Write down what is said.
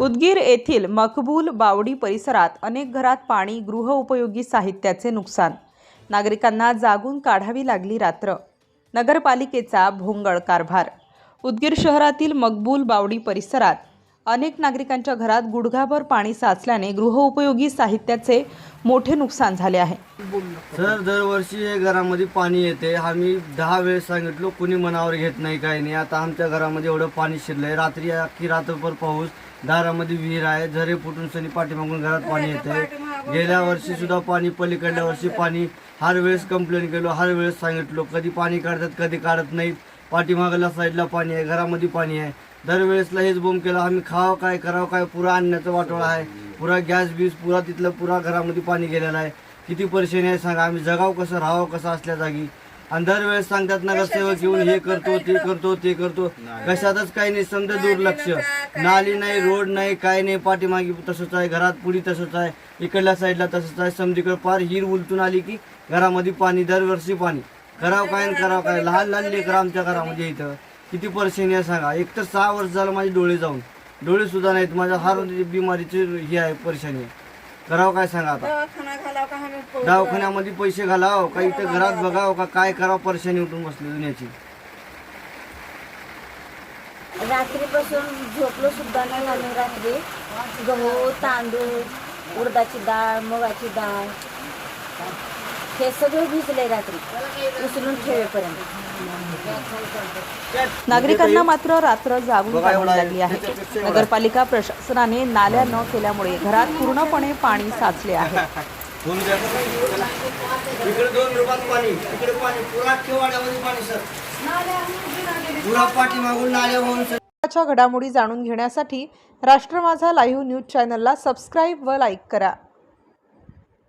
उदगीर येथील मकबूल बावडी परिसरात अनेक घरात पाणी गृहउपयोगी साहित्याचे नुकसान. नागरिकांना जागून काढावी लागली रात्र. नगरपालिकेचा भोंगळ कारभार. उदगीर शहरातील मकबूल बावडी परिसरात अनेक नागरिकांच्या घरात गुडघाभर पाणी साचल्याने गृहउपयोगी साहित्याचे मोठे नुकसान झाले आहे. सर दरवर्षी हे घरामध्ये पाणी येते. आम्ही दहा वेळेस सांगितलो कुणी मनावर घेत नाही काही नाही. आता आमच्या घरामध्ये एवढं पाणी शिरलंय. रात्री अख्खी रात्रभर पाऊस दारामध्ये विहीर आहे. झरे फुटून सनी पाठीमागून घरात पाणी येते गेल्या वर्षी सुद्धा पाणी पलीकडल्या वर्षी पाणी. हर वेळेस कंप्लेंट केलो हर वेळेस सांगितलो कधी पाणी काढतात कधी काढत नाहीत. पाठीमागल्या साईडला पाणी आहे घरामध्ये पाणी आहे. दरवेळेसला हेच बोंब केलं आम्ही खावं काय करावं काय पुरा आणण्याचं वाटोळा आहे. पुरा गॅस बीस पुरा तिथलं पुरा घरामध्ये पाणी गेलेलं आहे. किती परेशानी आहे सांगा आम्ही जगाव कसं राहावं कसं असल्या जागी. आणि दरवेळेस सांगतात नगरसेवक येऊन हे करतो ते करतो ते करतो. कशातच काही नाही समजा दुर्लक्ष. नाली नाही रोड नाही काय नाही पाठीमागे तसंच आहे घरात पुढी तसंच आहे इकडल्या साईडला तसंच आहे समजीकडे पार हिर उलटून आली की घरामध्ये पाणी दरवर्षी पाणी. करावं काय आणि करावं काय? लहान लहान लेकरं आमच्या घरामध्ये इथं. किती परेशानी आहे सांगा? एक तर सहा वर्ष झालं माझे डोळे जाऊन. डोळे सुद्धा नाहीत. माझ्या हार बिमारीची ही आहे परेशानी. आहे करावं काय सांगा आता? दवाखाना घालाव का आम्ही पळून दवाखान्यामध्ये पैसे घालाव. का इथं घरात बघाव का? काय करावं? परेशानी उठून बसली दुनियाची. रात्रीपासून झोपलो सुद्धा नाही आम्ही रात्री. गहू तांदूळ उडदाची डाळ मुगाची डाळ. हे सगळं भिजले रात्री. उचलून ठेवेपर्यंत. नागरिकांना मात्र रात्र जागून काढावी लागली आहे. नगरपालिका प्रशासनाने नाल्या न केल्यामुळे घरात पूर्णपणे पाणी साचले आहे. इकडे दोन रुपयात पाणी इकडे पाणी. पुरा ठेवाड्यामध्ये पाणी सर. पुरा पाठी मागून नाल्या होऊन सर. च्या घडामोडी जाणून घेण्यासाठी राष्ट्र माझा लाईव्ह न्यूज चॅनलला सबस्क्राईब व लाईक करा.